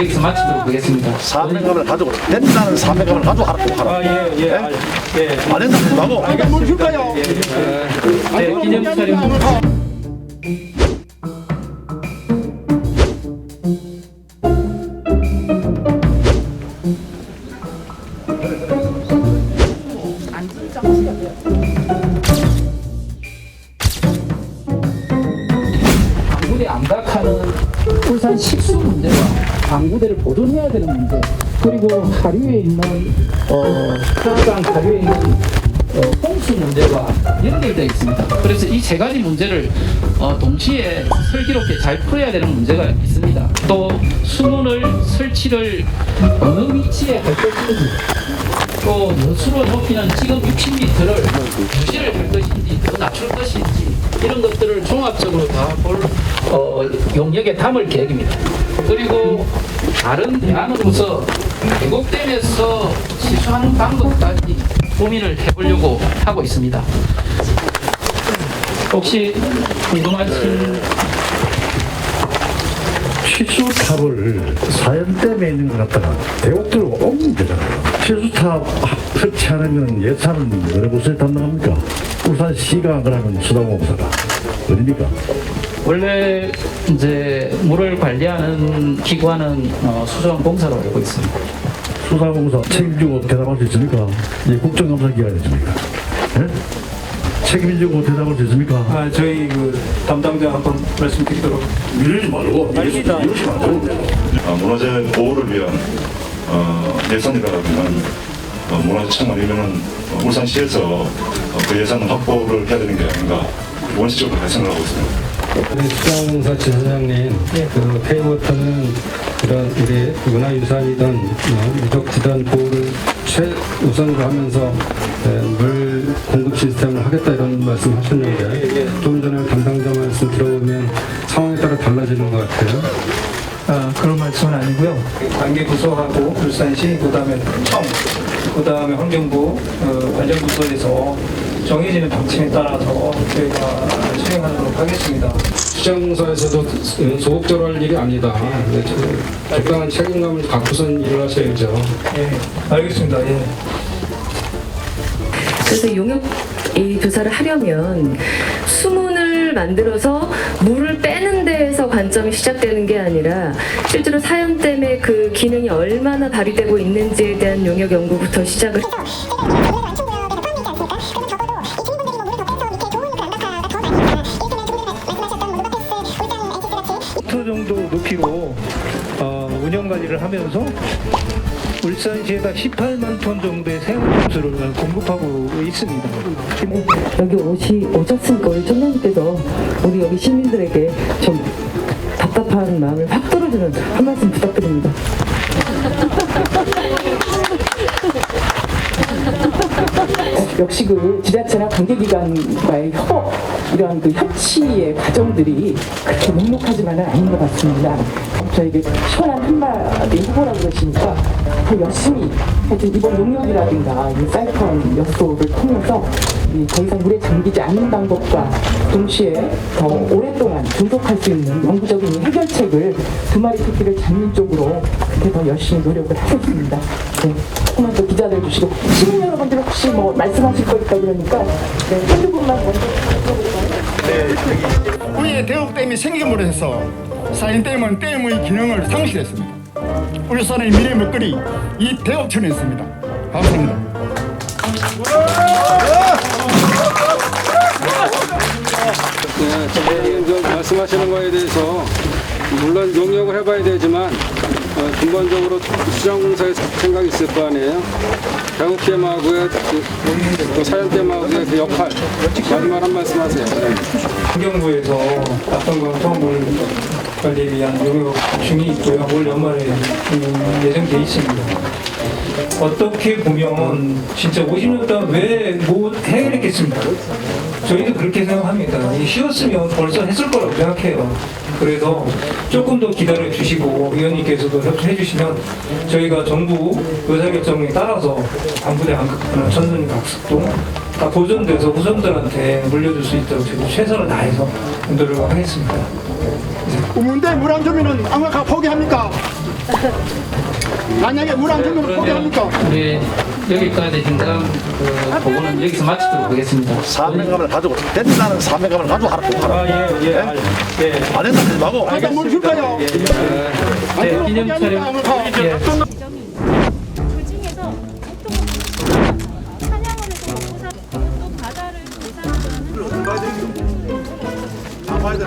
여기서 마치도록 하겠습니다. 사명감을 가지고 된다는 사명감을 가지고 하라고 하라. 아, 예, 예, 아, 예. 안 된다는 거 하고. 뭘 줄까요? 네, 기념사진. 방구대 암각하는 울산 식수 문제와 방구대를 보존해야 되는 문제 그리고 하류에 있는 어, 하강 하류에 있는 어, 홍수 문제와 연결되어 있습니다. 그래서 이 세 가지 문제를 어, 동시에 슬기롭게 잘 풀어야 되는 문제가 있습니다. 또 수문을 설치를 어느 위치에 할 것인지 또 여수로 높이는 지금 60m를 유지를 이런 것들을 종합적으로 다볼 어, 용역에 담을 계획입니다. 그리고 다른 대안으로서 계곡댐에서 시수하는 방법까지 고민을 해보려고 하고 있습니다. 혹시 궁금하신 시수탑을 사연댐에 있는 것 갖다가 대곡들로 옮기면 되잖아요. 시수탑 설치하는 예산은 어느 곳에 담당합니까? 울산시가 그러면 수도공사가 어딥니까? 원래 이제 물을 관리하는 기관은 어, 수정공사로 알고 있습니다. 수사공사 책임지고 대답할 수 있습니까? 이 국정감사 기관이십니까? 예? 책임지고 대답할 수 있습니까? 아, 저희 그 담당자 한번 말씀드리도록 이러지 말고 이러지 말고 어, 문화재 보호를 위한 어, 예산이라면 어, 문화재청이면은 어, 울산시에서 어, 그 예산 확보를 해야 되는 게 아닌가 원칙적으로 그렇게 생각하고 있습니다. 우리 수정사 지사장님, 그 페이워터는 그런 우리 문화유산이든 어, 유적지든 보호를 최우선으로 하면서 에, 물 공급 시스템을 하겠다 이런 말씀 하셨는데 좀 전에 담당자 말씀 들어보면 상황에 따라 달라지는 것 같아요. 아, 그런 말씀은 아니고요. 관계 부서하고 울산시 그 다음에 청 그 다음에 환경부 어, 관련 부서에서 정해지는 방침에 따라서 저희가 수행하도록 하겠습니다. 수정사에서도 소극적으로 할 일이 아니다. 네, 저- 적당한 책임감을 갖고선 일을 하셔야죠. 예, 알겠습니다. 예. 그래서 용역 이 조사를 하려면 수문을 만들어서 물을 데에서 관점이 시작되는 게 아니라 실제로 사연 때문에 그 기능이 얼마나 발휘되고 있는지에 대한 용역 연구부터 시작을 터 정도 높이로 어, 운영 관리를 하면서 울산시에다 18만 톤 정도의 생활수를 공급하고 있습니다. 여기 오시, 오셨으니까 우리 총장님께서 우리 여기 시민들에게 좀 답답한 마음을 확 떨어주는 한 말씀 부탁드립니다. 역시 그 지자체나 관계기관과의 협업 이러한 그 협치의 과정들이 그렇게 묵묵하지만은 아닌 것 같습니다. 저에게 시원한 한마디 후보라 그러시니까 더 열심히 하여튼 이번 용역이라든가 이 사이클 역소를 통해서 이더 이상 물에 잠기지 않는 방법과 동시에 더 오랫동안 존속할 수 있는 영구적인 해결책을 두 마리 토끼를 잡는 쪽으로 그렇게 더 열심히 노력을 하겠습니다. 네, 조금만 더 기자들 주시고 시민 여러분들 혹시 뭐 말씀하실 거 있다 그러니까 네, 한두 분만 먼저 여쭤볼까요? 우리의 대곡댐이 생기므로 해서 사인 댐은 댐의 기능을 상실했습니다. 우리 사람의 미래 먹거리 이 대곡천에 있습니다. 감사합니다. 네, 지금 저 말씀하시는 거에 대해서 물론 용역을 해봐야 되지만 어, 근본적으로 수정공사의 생각이 있을 거 아니에요. 대국계마구의 그, 또 사연대마구의 그 역할 마지막 한 말씀 하세요. 네. 환경부에서 어떤 강성물 관리에 위한 용역 중이 있고요. 올 연말에 음, 예정돼 있습니다. 어떻게 보면 진짜 50년 동안 왜못 해결했겠습니까? 저희도 그렇게 생각합니다. 쉬웠으면 벌써 했을 거라고 생각해요. 그래서 조금 더 기다려 주시고 위원님께서도 협조해 주시면 저희가 정부 의사결정에 따라서 방부대 한극, 천선 각습도 다 보존돼서 후손들한테 물려줄 수 있도록 최선을 다해서 노력을 하겠습니다. 우문대 물안 주면은 아무나 포기합니까? 만약에 물안 주면 포기합니까? 우리 여기까지 진단 그 보고는 여기서 마치도록 하겠습니다. 사명감을 가지고 된다는 사명감을 가지고 하라 하라. 아, 예, 예. 알- 예. 안 된다 하지 말고. 일단 물 줄까요? 네, 기념 촬영. 예. 지점이 있는데 그 중에서 보통 사냥원에서 먹고 사또 바다를 조사하는 Haydi.